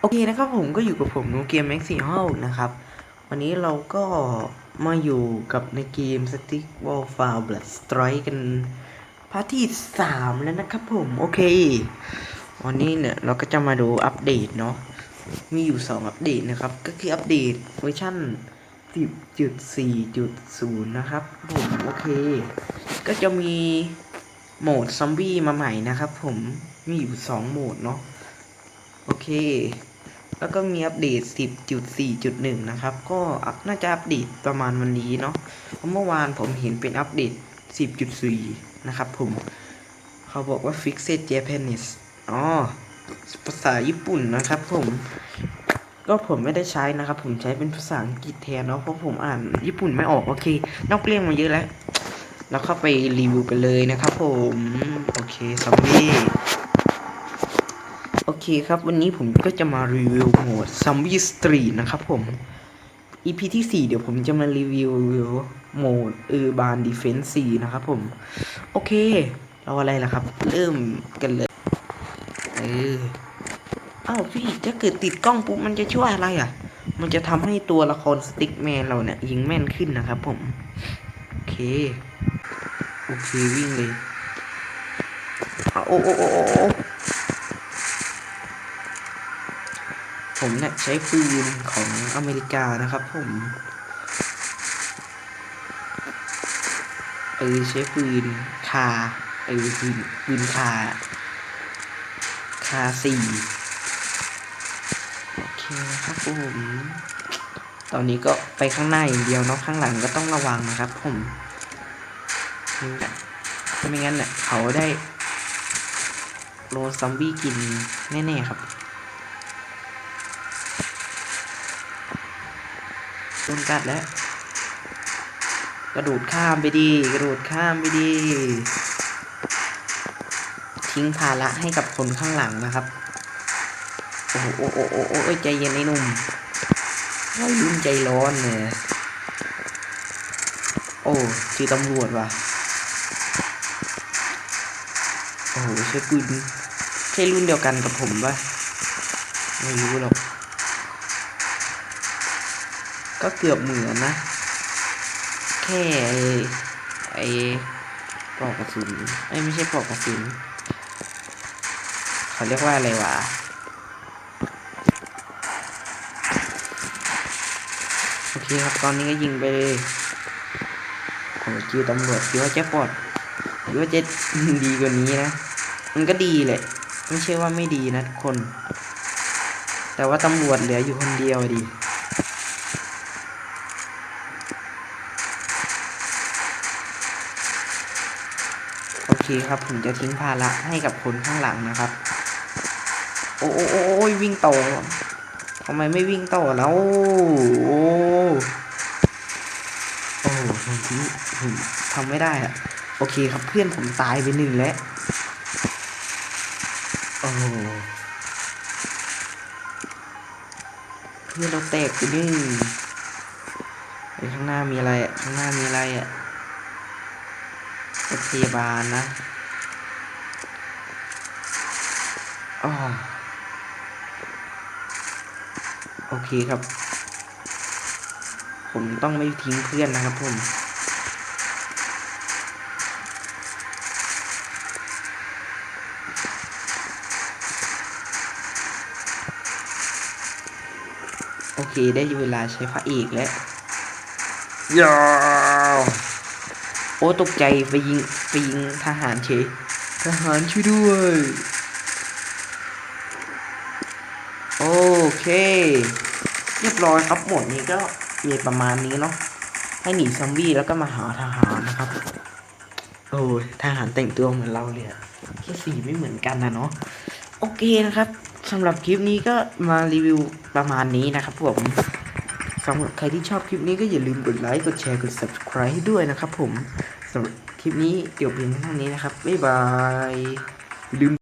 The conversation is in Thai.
โอเคนะครับผมก็อยู่กับผมนูเกมแม็กซี่ห้านะครับ วันนี้เราก็มาอยู่กับในเกม Stick Wall f a r Blood Strike กันพาร์ทที่สามแล้วนะครับผม โอเค วันนี้เนี่ยเราก็จะมาดูอัปเดตเนาะมีอยู่2อัปเดตนะครับ ก็คืออัปเดตเวอร์ชัน10.4.0 นะครับผมโอเค ก็จะมีโหมดซอมบี้มาใหม่นะครับผมมีอยู่ 2 โหมดเนาะ โอเค แล้วก็มีอัปเดต 10.4.1 นะครับ ก็น่าจะอัปเดตประมาณวันนี้เนาะเพราะเมื่อวานผมเห็นเป็นอัปเดต 10.4 นะครับผมเขาบอกว่า Fixed Japanese อ๋อ ภาษาญี่ปุ่นนะครับผม ก็ผมไม่ได้ใช้นะครับ ผมใช้เป็นภาษาอังกฤษแทนเนาะเพราะผมอ่านญี่ปุ่นไม่ออก โอเค นอกเรื่องมาเยอะแล้วเราเข้าไปรีวิวกันเลยนะครับผม โอเคซอมบี้ โอเคครับ วันนี้ผมก็จะมารีวิวโหมด Zombie Street นะครับผม EP ที่ 4 เดี๋ยวผมจะมารีวิวโหมด Urban Defense 4นะครับผม โอเค เราอะไรล่ะครับ เริ่มกันเลย เอออ้าวพี่ถ้าเกิดติดกล้องปุ๊บมันจะช่วยอะไรอะ มันจะทำให้ตัวละครสติ๊กแมนเราเนี่ย ยิงแม่นขึ้นนะครับผม โอเค โอเควิ่งเลยอ้าวโอ้โอ้โอ้ ผมเนี่ยใช้ปืนของอเมริกานะครับผมเออใช้ปืนคาเออปืนปืนคาคาสี่โอเคนะครับผมตอนนี้ก็ไปข้างหน้าอย่างเดียวเนาะข้างหลังก็ต้องระวังนะครับผมไม่งั้นเนี่ยเขาได้โรซอมบี้กินแน่ๆครับโด นกัดแล้วกระโดดข้ามไปดี กระโดดข้ามไปดี ทิ้งภาระให้กับคนข้างหลังนะครับ โอ้โหโอ้โอ้โอ้โอ้ใจเย็นไอ้นุ่มวัยรุ่นใจร้อนเนี่ยโอ้คือตำรวจว่ะ โอ้โหใช่ปืนใช่รุ่นเดียวกันกับผมปะไม่รู้หรอก ก็เกือบเหมือนนะ แค่ไอ้ไอปลอกกระสุนไอ้ไม่ใช่ปลอกกระสุนเขาเรียกว่าอะไรวะโอเคครับตอนนี้ก็ยิงไปเลยโอ้จิวตำรวจคิดว่าจะปลอดคิดว่าจะดีกว่านี้นะ มันก็ดีแหละ ไม่ใช่ว่าไม่ดีนะทุกคน แต่ว่าตำรวจเหลืออยู่คนเดียวดิ โอเคครับผมจะทิ้งภาระให้กับคนข้างหลังนะครับ โอ้โอ้โอ้ยวิ่งต่อทำไมไม่วิ่งต่อแล้วโอ้โอ้ผมทิ้ผมทำไม่ได้อะโอเคครับเพื่อนผมตายไปหนึ่งแล้วโอ้เพื่อนเราแตกไปหนึ่งข้างหน้ามีอะไรอะข้างหน้ามีอะไรอะ รถพยาบาลนะอ๋อโอเคครับ ผมต้องไม่ทิ้งเพื่อนนะครับผมโอเค ได้เวลาใช้พระเอกแล้วยาว โอ้ตกใจไปยิงไปยิงทหารเฉยทหารช่วยด้วย โอเค เรียบร้อยครับหมดนี้ก็มีประมาณนี้เนาะให้หนีซอมบี้แล้วก็มาหาทหารนะครับ โอ้ยทหารแต่งตัวเหมือนเราเลยอะแค่สีไม่เหมือนกันนะเนาะโอเคนะครับสำหรับคลิปนี้ก็มารีวิวประมาณนี้นะครับผมสำหรับใครที่ชอบคลิปนี้ก็อย่าลืมกดไลค์กดแชร์กด subscribe ให้ด้วยนะครับผม สำหรับคลิปนี้เดี๋ยวเพียงเท่านี้นะครับ บ๊ายบายลืม